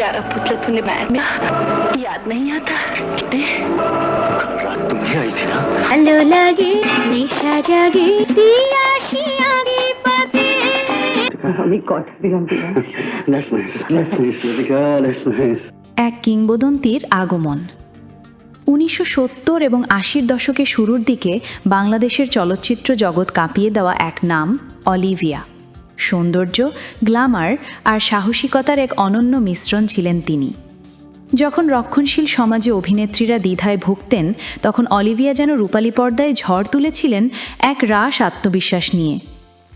प्यारा पुतला तूने मैं में याद नहीं आता कितने রাত তুমি आई थी ना ভালো লাগে নেশা জাগে পিয়াসি আগে পাতে আমি কথা দিলাম That's nice. That's nice, Radhika. That's nice. এক কিংবদন্তির আগমন উনিশশো সত্তর এবং আশির দশকের শুরুর দিকে বাংলাদেশের চলচ্চিত্র জগৎ কাঁপিয়ে দেওয়া এক নাম অলিভিয়া সৌন্দর্য গ্ল্যামার আর সাহসিকতার এক অনন্য মিশ্রণ ছিলেন তিনি। যখন রক্ষণশীল সমাজে অভিনেত্রীরা দ্বিধায় ভুগতেন, তখন অলিভিয়া যেন রূপালী পর্দায় ঝড় তুলেছিলেন এক রাস আত্মবিশ্বাস নিয়ে।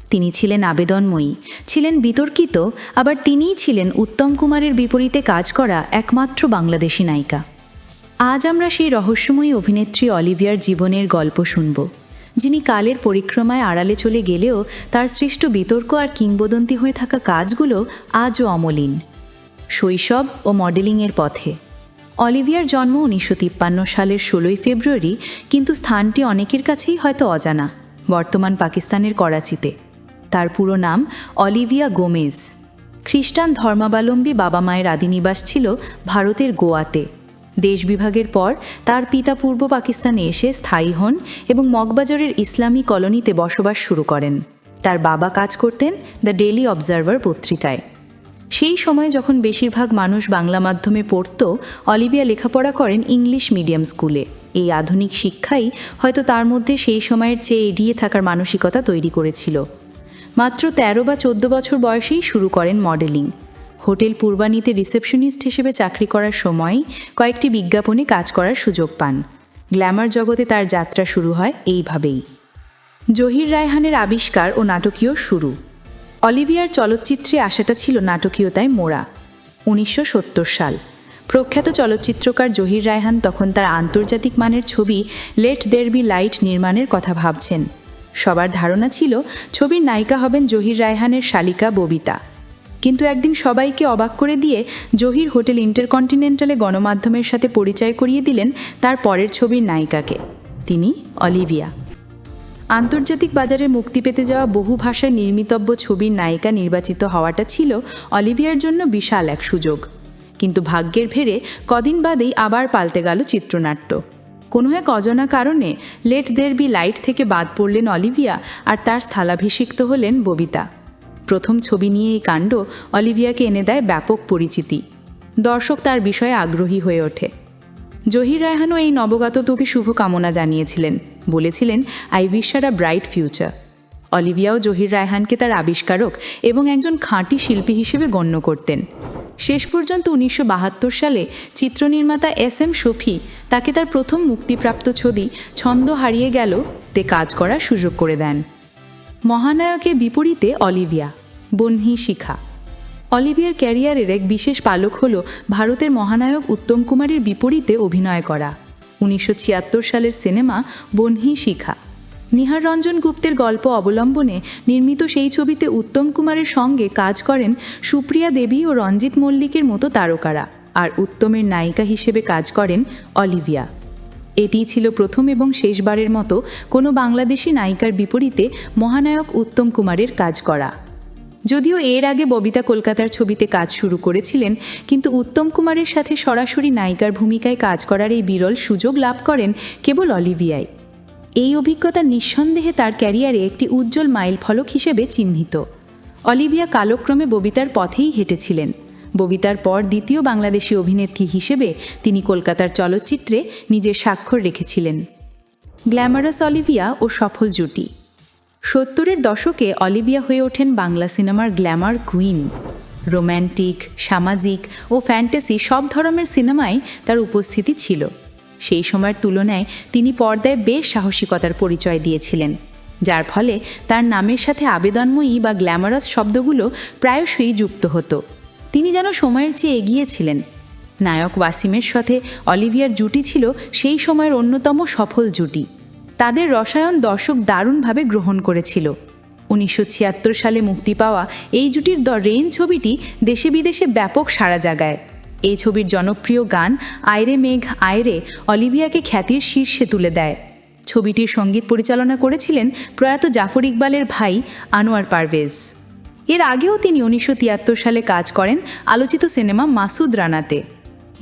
তিনি ছিলেন আবেদনময়ী, ছিলেন বিতর্কিত, আবার তিনিই ছিলেন উত্তম কুমারের বিপরীতে কাজ করা একমাত্র বাংলাদেশি নায়িকা। আজ আমরা সেই রহস্যময়ী অভিনেত্রী অলিভিয়ার জীবনের গল্প শুনব। যিনি কালের পরিক্রমায় আড়ালে চলে গেলেও তার সৃষ্ট বিতর্ক আর কিংবদন্তি হয়ে থাকা কাজগুলো আজও অমলিন। শৈশব ও মডেলিংয়ের পথে। অলিভিয়ার জন্ম উনিশশো তিপ্পান্ন সালের ষোলোই ফেব্রুয়ারি, কিন্তু স্থানটি অনেকের কাছেই হয়তো অজানা, বর্তমান পাকিস্তানের করাচিতে। তার পুরো নাম অলিভিয়া গোমেজ। খ্রিস্টান ধর্মাবলম্বী বাবা মায়ের আদিনিবাস ছিল ভারতের গোয়াতে। দেশ বিভাগের পর তার পিতা পূর্ব পাকিস্তানে এসে স্থায়ী হন এবং মগবাজারের ইসলামী কলোনিতে বসবাস শুরু করেন। তার বাবা কাজ করতেন দ্য ডেলি অবজারভার পত্রিকায়। সেই সময় যখন বেশিরভাগ মানুষ বাংলা মাধ্যমে পড়ত, অলিভিয়া লেখাপড়া করেন ইংলিশ মিডিয়াম স্কুলে। এই আধুনিক শিক্ষাই হয়তো তার মধ্যে সেই সময়ের চেয়ে এড়িয়ে থাকার মানসিকতা তৈরি করেছিল। মাত্র ১৩ বা চোদ্দ বছর বয়সেই শুরু করেন মডেলিং। হোটেল পূর্বানীতে রিসেপশনিস্ট হিসেবে চাকরি করার সময় কয়েকটি বিজ্ঞাপনে কাজ করার সুযোগ পান। গ্ল্যামার জগতে তার যাত্রা শুরু হয় এইভাবেই। জহির রায়হানের আবিষ্কার ও নাটকীয় শুরু। অলিভিয়ার চলচ্চিত্রে আসাটা ছিল নাটকীয়তায় মোড়া, উনিশশো সত্তর সাল। প্রখ্যাত চলচ্চিত্রকার জহির রায়হান তখন তার আন্তর্জাতিক মানের ছবি লেট দের বি লাইট নির্মাণের কথা ভাবছেন। সবার ধারণা ছিল, ছবির নায়িকা হবেন জহির রায়হানের শালিকা ববিতা। কিন্তু একদিন সবাইকে অবাক করে দিয়ে জহির হোটেল ইন্টারকন্টিনেন্টালে গণমাধ্যমের সাথে পরিচয় করিয়ে দিলেন তার পরের ছবির নায়িকাকে, তিনি অলিভিয়া। আন্তর্জাতিক বাজারে মুক্তি পেতে যাওয়া বহু ভাষায় নির্মিতব্য ছবির নায়িকা নির্বাচিত হওয়াটা ছিল অলিভিয়ার জন্য বিশাল এক সুযোগ। কিন্তু ভাগ্যের ভেড়ে কদিন বাদেই আবার পাল্টে গেল চিত্রনাট্য। কোনো এক অজানা কারণে লেট দের বি লাইট থেকে বাদ পড়লেন অলিভিয়া আর তার স্থলাভিষিক্ত হলেন ববিতা। প্রথম ছবি নিয়ে এই কাণ্ড অলিভিয়াকে এনে দেয় ব্যাপক পরিচিতি। দর্শক তার বিষয়ে আগ্রহী হয়ে ওঠে। জহির রায়হানও এই নবগত প্রতি শুভকামনা জানিয়েছিলেন। বলেছিলেন I wish her a bright future অলিভিয়াও Zahir রায়হানকে তার আবিষ্কারক এবং একজন খাঁটি শিল্পী হিসেবে গণ্য করতেন। শেষ পর্যন্ত উনিশশো বাহাত্তর সালে চিত্রনির্মাতা এস এম শফি তাকে তার প্রথম মুক্তিপ্রাপ্ত ছবি ছন্দ হারিয়ে গেল, তে কাজ করার সুযোগ করে দেন। মহানায়কের বিপরীতে অলিভিয়া বহ্নি শিখা। অলিভিয়ার ক্যারিয়ারের এক বিশেষ পালক হল ভারতের মহানায়ক উত্তম কুমারের বিপরীতে অভিনয় করা। উনিশশো ছিয়াত্তর সালের সিনেমা বহ্নি শিখা। নিহার রঞ্জন গুপ্তের গল্প অবলম্বনে নির্মিত সেই ছবিতে উত্তম কুমারের সঙ্গে কাজ করেন সুপ্রিয়া দেবী ও রঞ্জিত মল্লিকের মতো তারকারা। আর উত্তমের নায়িকা হিসেবে কাজ করেন অলিভিয়া। এটিই ছিল প্রথম এবং শেষবারের মতো কোনো বাংলাদেশি নায়িকার বিপরীতে মহানায়ক উত্তম কুমারের কাজ করা। যদিও এর আগে ববিতা কলকাতার ছবিতে কাজ শুরু করেছিলেন, কিন্তু উত্তম কুমারের সাথে সরাসরি নায়িকার ভূমিকায় কাজ করার এই বিরল সুযোগ লাভ করেন কেবল অলিভিয়াই। এই অভিজ্ঞতা নিঃসন্দেহে তার ক্যারিয়ারে একটি উজ্জ্বল মাইল ফলক হিসেবে চিহ্নিত। অলিভিয়া কালক্রমে ববিতার পথেই হেঁটেছিলেন। ববিতার পর দ্বিতীয় বাংলাদেশি অভিনেত্রী হিসেবে তিনি কলকাতার চলচ্চিত্রে নিজের স্বাক্ষর রেখেছিলেন। গ্ল্যামারাস অলিভিয়া ও সফল জুটি। সত্তরের দশকে অলিভিয়া হয়ে ওঠেন বাংলা সিনেমার গ্ল্যামার কুইন। রোম্যান্টিক, সামাজিক ও ফ্যান্টাসি সব ধরনের সিনেমায় তার উপস্থিতি ছিল। সেই সময়ের তুলনায় তিনি পর্দায় বেশ সাহসিকতার পরিচয় দিয়েছিলেন, যার ফলে তার নামের সাথে আবেদনময়ী বা গ্ল্যামারাস শব্দগুলো প্রায়শই যুক্ত হতো। তিনি যেন সময়ের চেয়ে এগিয়েছিলেন। নায়ক ওয়াসিমের সাথে অলিভিয়ার জুটি ছিল সেই সময়ের অন্যতম সফল জুটি। তাদের রসায়ন দর্শক দারুণভাবে গ্রহণ করেছিল। উনিশশো ছিয়াত্তর সালে মুক্তি পাওয়া এই জুটির দ্য রেইন ছবিটি দেশে বিদেশে ব্যাপক সাড়া জাগায়। এই ছবির জনপ্রিয় গান আয়রে মেঘ, আয়রে অলিভিয়াকে খ্যাতির শীর্ষে তুলে দেয়। ছবিটির সংগীত পরিচালনা করেছিলেন প্রয়াত জাফর ইকবালের ভাই আনোয়ার পারভেজ। এর আগেও তিনি উনিশশো তিয়াত্তর সালে কাজ করেন আলোচিত সিনেমা মাসুদ রানাতে।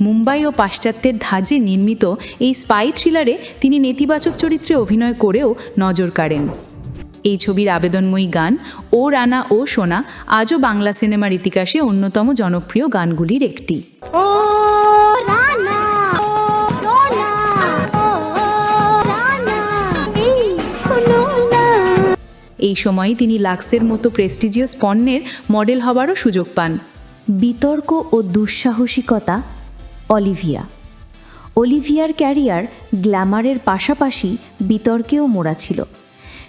মুম্বাই ও পাশ্চাত্যের ধাঁজে নির্মিত এই স্পাই থ্রিলারে তিনি নেতিবাচক চরিত্রে অভিনয় করেও নজর কাড়েন। এই ছবির আবেদনময়ী গান ও রানা ও সোনা আজও বাংলা সিনেমার ইতিহাসে অন্যতম জনপ্রিয় গানগুলির একটি। ও রানা। এই সময়ে তিনি লাক্সের মতো প্রেস্টিজিয়াস পণ্যের মডেল হবারও সুযোগ পান। বিতর্ক ও দুঃসাহসিকতা, অলিভিয়া। অলিভিয়ার ক্যারিয়ার গ্ল্যামারের পাশাপাশি বিতর্কেও মোড়া ছিল।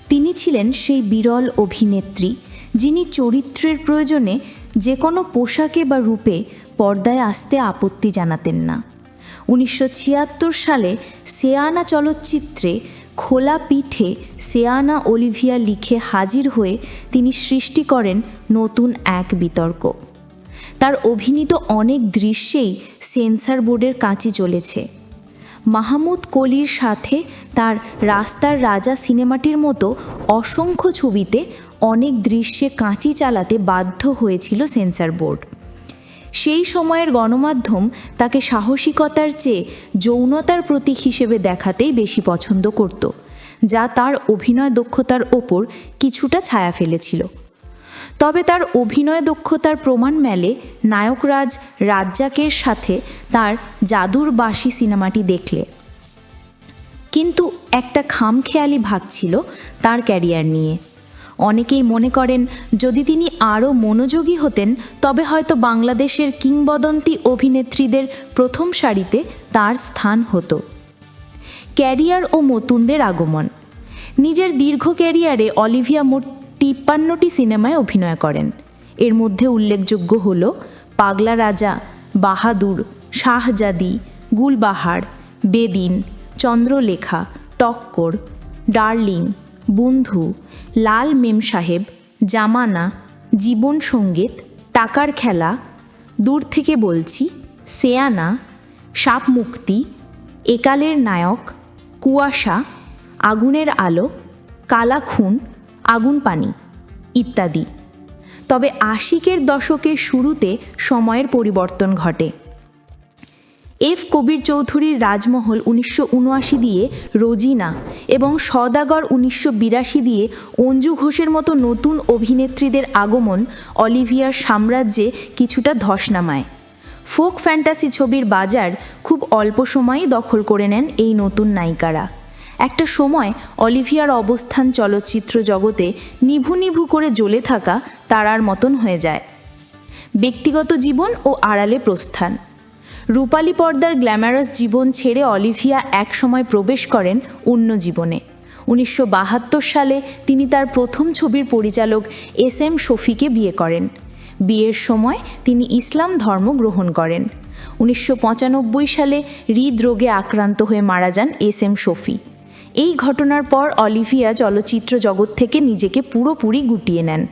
তিনি ছিলেন সেই বিরল অভিনেত্রী যিনি চরিত্রের প্রয়োজনে যে কোনো পোশাকে বা রূপে পর্দায় আসতে আপত্তি জানাতেন না। উনিশশো ছিয়াত্তর সালে সেয়ানা চলচ্চিত্রে খোলা পিঠে সেয়ানা অলিভিয়া লিখে হাজির হয়ে তিনি সৃষ্টি করেন নতুন এক বিতর্ক। তার অভিনীত অনেক দৃশ্যেই সেন্সার বোর্ডের কাঁচি চলেছে মাহমুদ কলির সাথে তার রাস্তার রাজা সিনেমাটির মতো অসংখ্য ছবিতে অনেক দৃশ্যে কাঁচি চালাতে বাধ্য হয়েছিল সেন্সার বোর্ড। সেই সময়ের গণমাধ্যম তাকে সাহসিকতার চেয়ে যৌনতার প্রতীক হিসেবে দেখাতেই বেশি পছন্দ করত, যা তার অভিনয় দক্ষতার ওপর কিছুটা ছায়া ফেলেছিল। তবে তার অভিনয় দক্ষতার প্রমাণ মেলে নায়করাজ রাজ্জাকের সাথে তার জাদুর বাসি সিনেমাটি দেখলে। কিন্তু একটা খামখেয়ালি ভাগ ছিল তার ক্যারিয়ার নিয়ে। অনেকেই মনে করেন, যদি তিনি আরও মনোযোগী হতেন, তবে হয়তো বাংলাদেশের কিংবদন্তি অভিনেত্রীদের প্রথম সারিতে তার স্থান হতো। ক্যারিয়ার ও মতুনদের আগমন। নিজের দীর্ঘ ক্যারিয়ারে অলিভিয়া মোট তিপ্পান্নটি সিনেমায় অভিনয় করেন। এর মধ্যে উল্লেখযোগ্য হল, পাগলা রাজা, বাহাদুর, শাহজাদি, গুলবাহার, বেদিন, চন্দ্রলেখা, টক্কর, ডার্লিং বন্ধু, লাল মেম সাহেব, জামানা, জীবন সংগীত, টাকার খেলা, দূর থেকে বলছি, সেয়ানা, সাপ মুক্তি, একালের নায়ক, কুয়াশা, আগুনের আলো, কালা খুন, আগুন পানি, ইত্যাদি। তবে আশিকের দশকের শুরুতে সময়ের পরিবর্তন ঘটে। এফ কবির চৌধুরীর রাজমহল উনিশশো উনআশি দিয়ে রোজিনা এবং সদাগর উনিশশো বিরাশি দিয়ে অঞ্জু ঘোষের মতো নতুন অভিনেত্রীদের আগমন অলিভিয়ার সাম্রাজ্যে কিছুটা ধস নামায় ফোক ফ্যান্টাসি ছবির বাজার খুব অল্প সময়েই দখল করে নেন এই নতুন নায়িকারা। একটা সময় অলিভিয়ার অবস্থান চলচ্চিত্র জগতে নিভু নিভু করে জ্বলে থাকা তারার মতন হয়ে যায়। ব্যক্তিগত জীবন ও আড়ালে প্রস্থান। রূপালী পর্দার গ্ল্যামারাস জীবন ছেড়ে অলিভিয়া এক সময় প্রবেশ করেন অন্য জীবনে। উনিশশো বাহাত্তর সালে তিনি তার প্রথম ছবির পরিচালক এস এম শফিকে বিয়ে করেন। বিয়ের সময় তিনি ইসলাম ধর্ম গ্রহণ করেন। উনিশশো পঁচানব্বই সালে হৃদরোগে আক্রান্ত হয়ে মারা যান এস এম শফি। এই ঘটনার পর অলিভিয়া চলচ্চিত্র জগৎ থেকে নিজেকে পুরোপুরি গুটিয়ে নেন।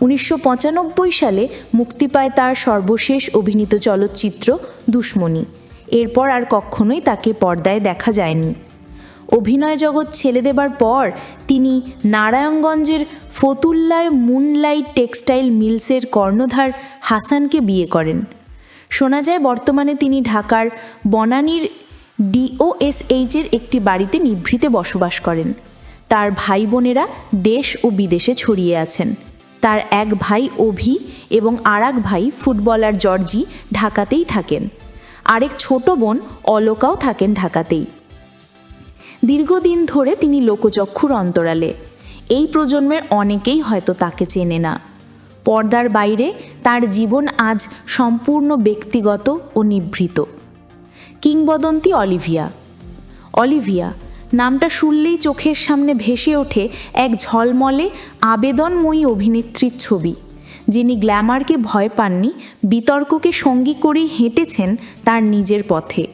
উনিশশো পঁচানব্বই সালে মুক্তি পায় তার সর্বশেষ অভিনীত চলচ্চিত্র দুশ্মনী এরপর আর কখনোই তাকে পর্দায় দেখা যায়নি। অভিনয় জগৎ ছেড়ে দেবার পর তিনি নারায়ণগঞ্জের ফতুল্লায় মুনলাইট টেক্সটাইল মিলসের কর্ণধার হাসানকে বিয়ে করেন। শোনা যায় বর্তমানে তিনি ঢাকার বনানীর ডিওএসএইচের একটি বাড়িতে নিভৃতে বসবাস করেন। তার ভাই বোনেরা দেশ ও বিদেশে ছড়িয়ে আছেন। তার এক ভাই অভি এবং আর ভাই ফুটবলার জর্জি ঢাকাতেই থাকেন। আরেক ছোট বোন অলকাও থাকেন ঢাকাতেই। দীর্ঘদিন ধরে তিনি লোকচক্ষুর অন্তরালে। এই প্রজন্মের অনেকেই হয়তো তাকে চেনে না। পর্দার বাইরে তার জীবন আজ সম্পূর্ণ ব্যক্তিগত ও নিভৃত। কিংবদন্তি অলিভিয়া। অলিভিয়া নামটা শুনলেই চোখের সামনে ভেসে ওঠে এক ঝলমলে, আবেদনময়ী অভিনেত্রীর ছবি। যিনি গ্ল্যামারকে ভয় পাননি, বিতর্ককে সঙ্গী করেই হেঁটেছেন তার নিজের পথে।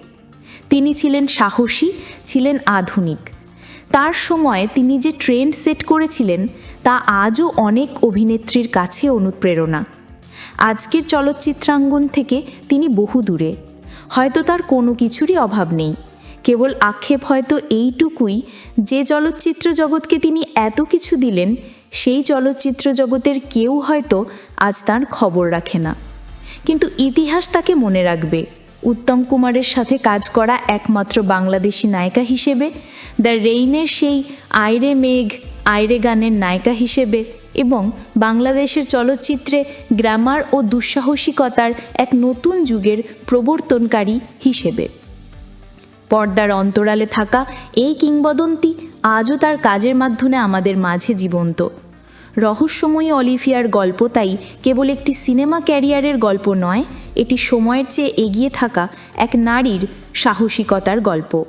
তিনি ছিলেন সাহসী, ছিলেন আধুনিক। তার সময়ে তিনি যে ট্রেন্ড সেট করেছিলেন, তা আজও অনেক অভিনেত্রীর কাছে অনুপ্রেরণা। আজকের চলচ্চিত্রাঙ্গন থেকে তিনি বহু দূরে হয়তো তার কোনো কিছুরই অভাব নেই। কেবল আক্ষেপ হয়তো এইটুকুই, যে চলচ্চিত্র জগৎকে তিনি এত কিছু দিলেন, সেই চলচ্চিত্র জগতের কেউ হয়তো আজ তার খবর রাখে না। কিন্তু ইতিহাস তাকে মনে রাখবে। উত্তম কুমারের সাথে কাজ করা একমাত্র বাংলাদেশি নায়িকা হিসেবে, দ্য রেইনের সেই আইরে মেঘ, আইরে গানের নায়িকা হিসেবে এবং বাংলাদেশের চলচ্চিত্রে গ্রামার ও দুঃসাহসিকতার এক নতুন যুগের প্রবর্তনকারী হিসেবে। পর্দার অন্তরালে থাকা এই কিংবদন্তি আজও তার কাজের মাধ্যমে আমাদের মাঝে জীবন্ত। রহস্যময়ী অলিভিয়ার গল্প তাই কেবল একটি সিনেমা ক্যারিয়ারের গল্প নয়, এটি সময়ের চেয়ে এগিয়ে থাকা এক নারীর সাহসিকতার গল্প।